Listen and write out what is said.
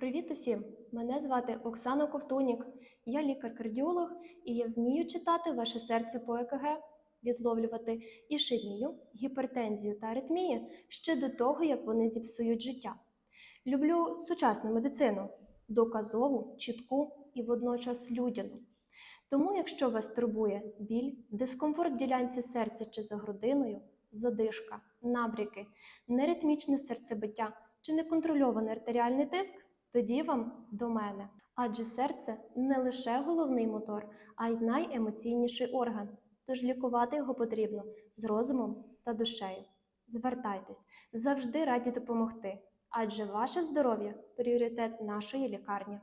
Привіт усім! Мене звати Оксана Ковтунік. Я лікар-кардіолог і я вмію читати ваше серце по ЕКГ, відловлювати ішемію, гіпертензію та аритмії ще до того, як вони зіпсують життя. Люблю сучасну медицину, доказову, чітку і водночас людяну. Тому, якщо вас турбує біль, дискомфорт в ділянці серця чи за грудиною, задишка, набряки, неритмічне серцебиття чи неконтрольований артеріальний тиск, тоді вам до мене. Адже серце не лише головний мотор, а й найемоційніший орган. Тож лікувати його потрібно з розумом та душею. Звертайтесь, завжди раді допомогти, адже ваше здоров'я пріоритет нашої лікарні.